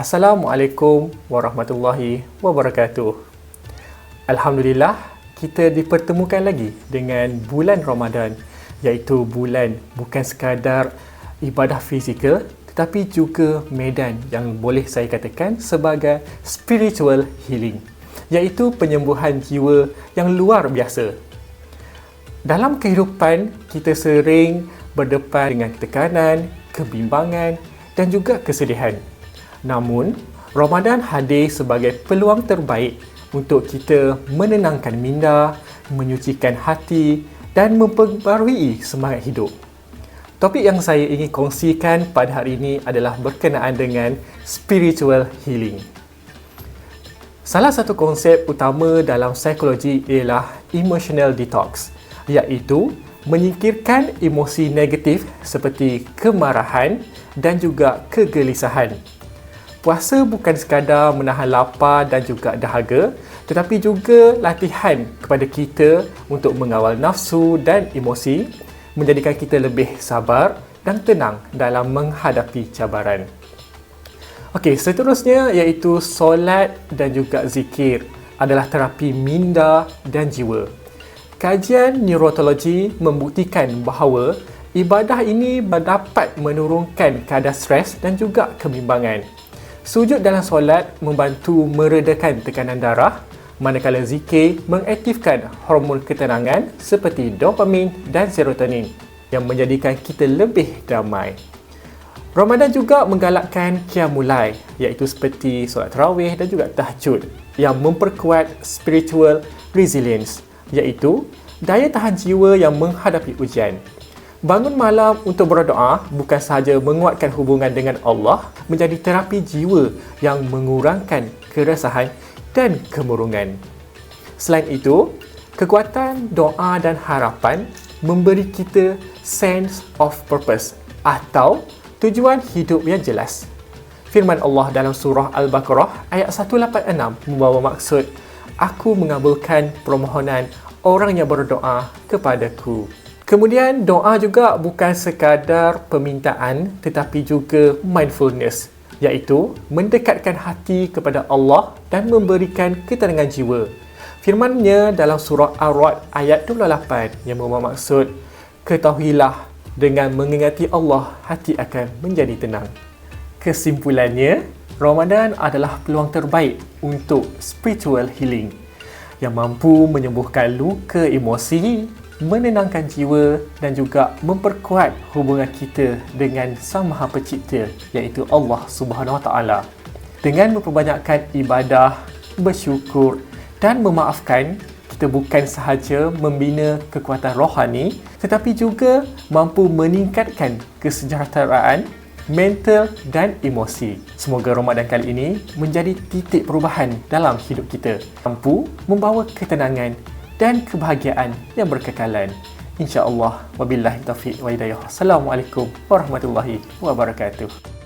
Assalamualaikum warahmatullahi wabarakatuh. Alhamdulillah, kita dipertemukan lagi dengan bulan Ramadan iaitu bulan bukan sekadar ibadah fizikal tetapi juga medan yang boleh saya katakan sebagai spiritual healing iaitu penyembuhan jiwa yang luar biasa. Dalam kehidupan, kita sering berdepan dengan tekanan, kebimbangan dan juga kesedihan. Namun, Ramadan hadir sebagai peluang terbaik untuk kita menenangkan minda, menyucikan hati dan memperbarui semangat hidup. Topik yang saya ingin kongsikan pada hari ini adalah berkenaan dengan spiritual healing. Salah satu konsep utama dalam psikologi ialah emotional detox, iaitu menyingkirkan emosi negatif seperti kemarahan dan juga kegelisahan. Puasa bukan sekadar menahan lapar dan juga dahaga, tetapi juga latihan kepada kita untuk mengawal nafsu dan emosi, menjadikan kita lebih sabar dan tenang dalam menghadapi cabaran. Okey, seterusnya iaitu solat dan juga zikir adalah terapi minda dan jiwa. Kajian neurologi membuktikan bahawa ibadah ini dapat menurunkan kadar stres dan juga kebimbangan. Sujud dalam solat membantu meredakan tekanan darah manakala zikir mengaktifkan hormon ketenangan seperti dopamin dan serotonin yang menjadikan kita lebih damai. Ramadan juga menggalakkan qiyamulai iaitu seperti solat tarawih dan juga tahajud yang memperkuat spiritual resilience iaitu daya tahan jiwa yang menghadapi ujian. Bangun malam untuk berdoa bukan sahaja menguatkan hubungan dengan Allah menjadi terapi jiwa yang mengurangkan keresahan dan kemurungan. Selain itu, kekuatan doa dan harapan memberi kita sense of purpose atau tujuan hidup yang jelas. Firman Allah dalam surah Al-Baqarah ayat 186 membawa maksud Aku mengabulkan permohonan orang yang berdoa kepadaku. Kemudian doa juga bukan sekadar permintaan tetapi juga mindfulness iaitu mendekatkan hati kepada Allah dan memberikan ketenangan jiwa. Firman-Nya dalam surah Ar-Ra'd ayat 28 yang membawa maksud ketahuilah dengan mengingati Allah hati akan menjadi tenang. Kesimpulannya, Ramadan adalah peluang terbaik untuk spiritual healing yang mampu menyembuhkan luka emosi, menenangkan jiwa dan juga memperkuat hubungan kita dengan Sang Maha Pencipta iaitu Allah Subhanahu Wa Taala. Dengan memperbanyakkan ibadah, bersyukur dan memaafkan, kita bukan sahaja membina kekuatan rohani tetapi juga mampu meningkatkan kesejahteraan mental dan emosi. Semoga Ramadan kali ini menjadi titik perubahan dalam hidup kita. Mampu membawa ketenangan dan kebahagiaan yang berkekalan. InsyaAllah. Wabillahi taufiq wa hidayah. Assalamualaikum warahmatullahi wabarakatuh.